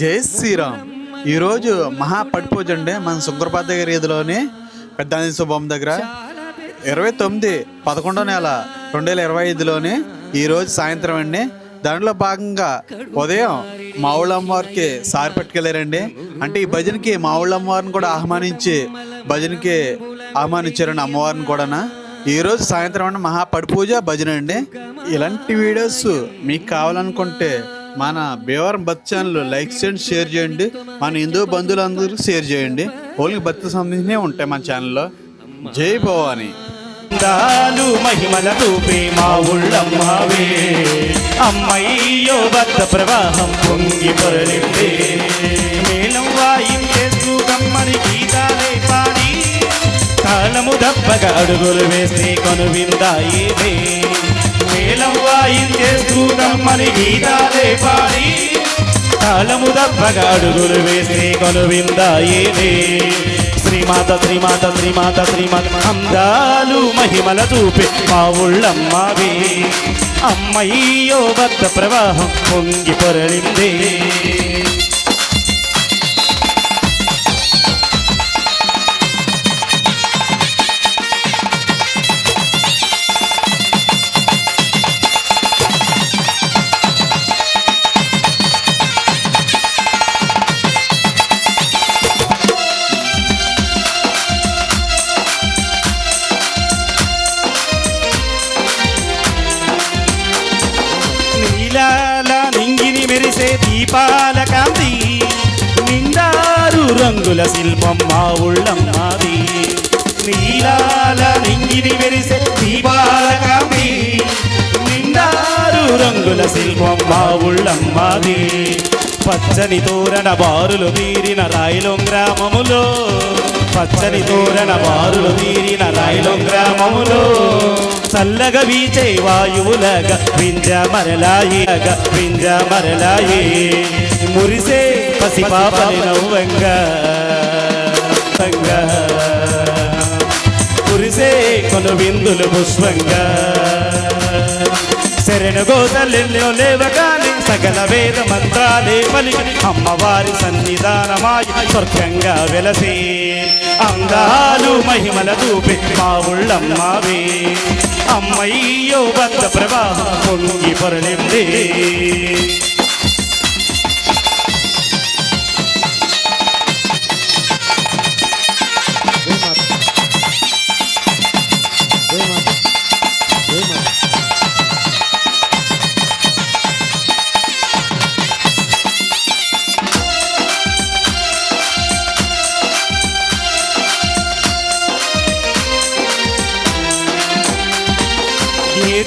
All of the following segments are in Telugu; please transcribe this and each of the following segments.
జై శ్రీరామ్. ఈరోజు మహా పడిపూజ అండి మన శుక్రపాద గరిధిలోని పెద్దాని శుభం దగ్గర. ఇరవై తొమ్మిది పదకొండో నెల రెండు వేల ఇరవై ఐదులోని ఈరోజు సాయంత్రం అండి. దానిలో భాగంగా ఉదయం మా సారి పట్టుకెళ్ళారండి. అంటే ఈ భజనకి మా అమ్మవారిని కూడా ఆహ్వానించి భజనకి ఆహ్వానించారండి అమ్మవారిని కూడా ఈరోజు సాయంత్రం అండి మహా పడిపూజ భజన అండి. ఇలాంటి వీడియోస్ మీకు కావాలనుకుంటే మన భీవరం భక్తి ఛానల్ లైక్ చేయండి షేర్ చేయండి. మన హిందూ బంధువులందరూ షేర్ చేయండి. ఓన్లీ భక్తి సంబంధించినవి ఉంటాయి మన ఛానల్లో. జై భవాని. దాలు మహిమల రూపే మా ఉళ్ళమ్మావే అమ్మయ్యో భక్త ప్రవాహం పొంగి పొరలిందే. వాయిం చేస్తూ కమ్మని గీతాలే పాడి. కాలము దప్పగా అడుగులు వేస్తే కొను విందాయిదే మేళం వాయించేస్తూ కమ్మని గీతాలే పాడి. తాళము దప్పగా అడుగులు వేసే కొను శ్రీమాత శ్రీమాత శ్రీమాత శ్రీమాత అందాలు మహిమల చూపి మా ఉళ్ళమ్మవే అమ్మయ్యో భక్త ప్రవాహం పొంగి పొరలిందే. రంగుల శిల్పం మా ఉళ్ళం ఉళ్ళమ్మాది నీలాల నింగిని మెరిసే దీపాల కాంతి నిండారు రంగుల శిల్పం మా ఉళ్ళం మాది. పచ్చని తోరణ బారులు తీరిన రాయలం గ్రామములో. పచ్చని తోరణ బారులు తీరిన రాయలం గ్రామములో. చల్లగా వీచే వాయువులగా వింజ మరలాయిగా వింజ మరలాయి. మురిసే పసిపాపని నవ్వంగా వంగా. కురిసే కొను విందులు పుష్పంగా. శరణు గోతలెన్నో లేవగానే సకల వేద మంత్రాలే పలికి అమ్మవారి సన్నిధానమాయి స్వర్గంగా వెలసే. అందాలు మహిమల చూపి మా ఉళ్ళమ్మావే అమ్మయ్యో భక్త ప్రవాహం పొంగి పొరలిందే.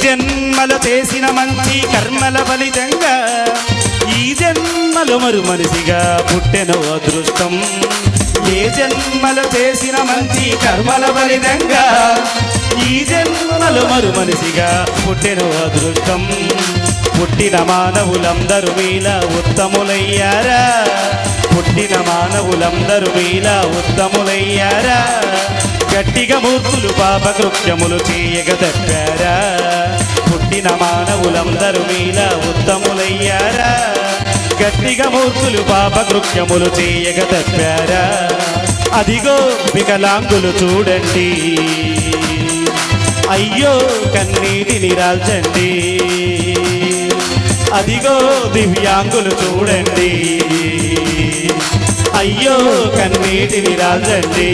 జన్మల చేసిన మంచి కర్మల ఫలితంగా ఈ జన్మలు మరు మనిషిగా పుట్టెను అదృష్టం. ఏ జన్మల చేసిన మంచి కర్మల ఫలితంగా ఈ జన్మలు మరు మనిషిగా పుట్టెను అదృష్టం. పుట్టిన మానవులందరూ మీలా ఉత్తములయ్యారా? పుట్టిన మానవులందరూ మీలా ఉత్తములయ్యారా? గట్టిగా మూర్తులు పాపకృత్యములు చేయగ తప్పారా పుట్టిన మానవులందరూ మీలా ఉత్తములయ్యారా? గట్టిగా మూర్తులు పాప కృత్యములు చేయగ తప్పారా? అదిగో వికలాంగులు చూడండి. అయ్యో కన్నీటిని రాల్చండి అదిగో దివ్యాంగులు చూడండి. అయ్యో కన్నీటిని రాల్చండి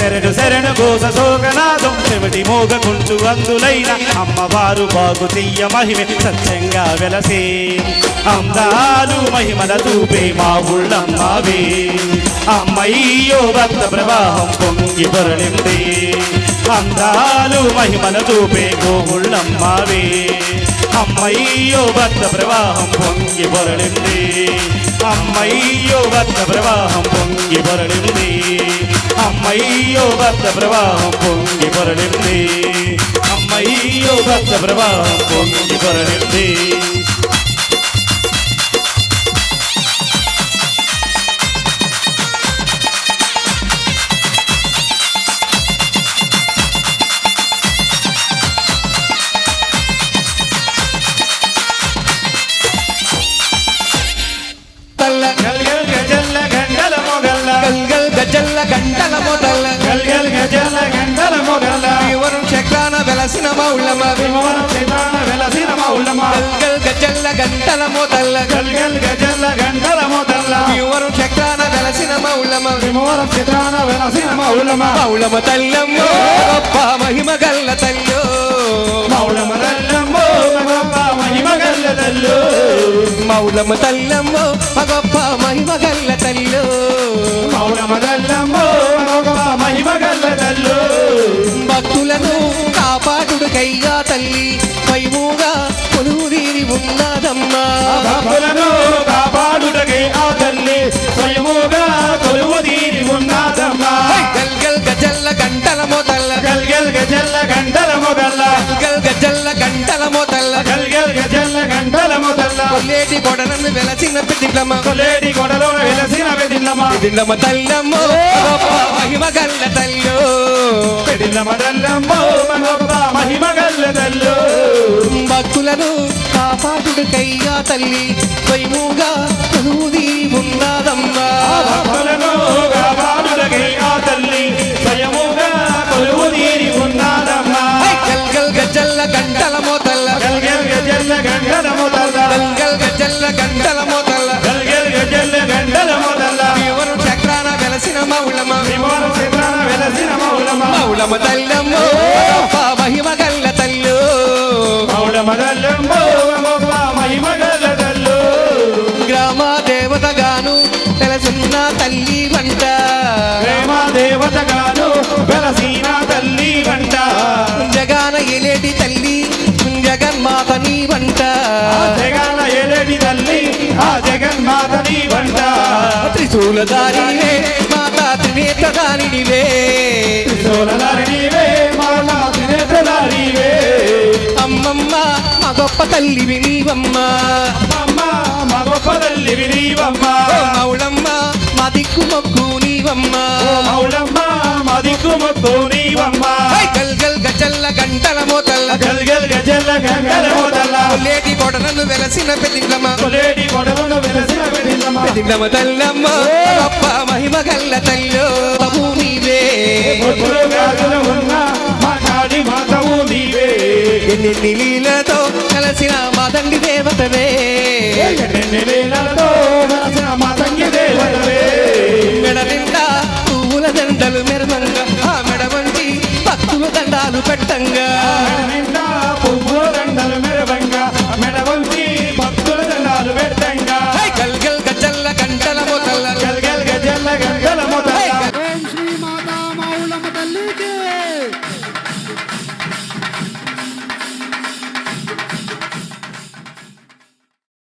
శరణు శరణు గోస సోగనాదం చెవిటి మోగకుంటూ అందులైన అమ్మవారు బాగు తీయ మహిమే సత్యంగా వెలసే. అందాలు మహిమల చూపే మా ఊళ్ళమ్మావే. అమ్మయ్యో భక్త ప్రవాహం పొంగి పొరలింది. అందాలు మహిమల చూపే గోగుళ్ళమ్మావే అమ్మయ్యో భక్త ప్రవాహం పొంగి పొరలింది. అమ్మయ్యో భక్త ప్రవాహం పొంగి పొరలింది. అమ్మయ్యో భక్త ప్రభావం పొంగి పొరలింది అమ్మయ్యో భక్త ప్రభావం పొంగి పొరలింది. గజల్ల గంటల మొగల్ల వివరం చక్రాన వెలసిన మౌళ్ళమ విమవరం చిత్రాన వెలసిన గల్గల్ గంటల మొదల్ల గల్ గల్ గజల్ల గంటల మొదల్ల వివరం చక్రాన వెలసిన మౌళ్ళమ విమవరం చిత్రాన వెలసిన మౌలమ మౌళమ తల్లమ్మో గొప్ప మహిమ గల్ల తల్లో. మౌలమ తల్లమ్మో మగొప్ప మహిమ గల్లదల్లు మౌళమ తల్లమ్మో గొప్ప మహిమ గల్ల తల్లో. మౌలమ తల్లమ్మో మగొప్ప మహిమ గల్లదల్లు భక్తులను కాపాడుడు కయ్యా తల్లి. స్వయముగా కొలువుదీరి ఉన్నదమ్మా. భక్తులను కాపాడుటకై ఆ తల్లి. స్వయముగా కొలువు తీరి ఉన్నదమ్మా గల్గల్ గజల్ల గంటల మొదల్ల. గల్ గల్ గజల్ల గంటల మొగల్ల కొల్లేటి కొడలను వెలసిన పిటిలమ్మ కొలేటి కొడలో వెలసిన వెదిల్లమ్మ పిటిలమ్మ తల్లమ్మో మహిమ గల్ల తల్లో. వెదిల్లమ్మ తల్లమ్మో మహిమ గల్లదల్లు భక్తులను కాపాడుడు కయ్యా తల్లి స్వయముగా మౌళమ తల్లమ్మో మహిమ గల్ల తల్లు. మౌలమ తల్లమ్మో మహిమ గల్లదల్లు గ్రామ దేవతగాను వెలసున్న తల్లి వంట. ప్రేమ దేవతగాను వెలసిన తల్లి వంట. జగాన ఎలేటి తల్లి జగన్మాత నీ వంట. ఆ జగన్న ఏలేటి తల్లి ఆ జగన్మాతని వంట. త్రిశూలధారివే మాతా త్రినేత్రధారినివే సోలదారివే మాలా త్రినేత్రధారివే అమ్మమ్మ మా గొప్ప మా తల్లి వినీవమ్మ ఓ మౌళమ్మ మా దిక్కు మొక్కు నీవమ్మ. ఓ మౌలమ్మ మా దిక్కు మొక్కు నీవమ్మ. హై గల్ గల్ గజల్ల గంటల మోతల్ల. గల్ గల్ గజల్ల గంగల మోదల్ల లేటి కొడలను వెలసిన పెదింగమ్మ కొలేటి కొడవను వెలసిన వెదిల్లమ్మ పెదింగమ్మ తల్లమ్మ గొప్ప మహిమ గల్ల తల్లో నీవే. ఒట్టులు గాజులు ఉన్న మాతవు నీవే. ఎన్ని కలిసిన మా తండ్రి దేవతవే వేలతో சங்க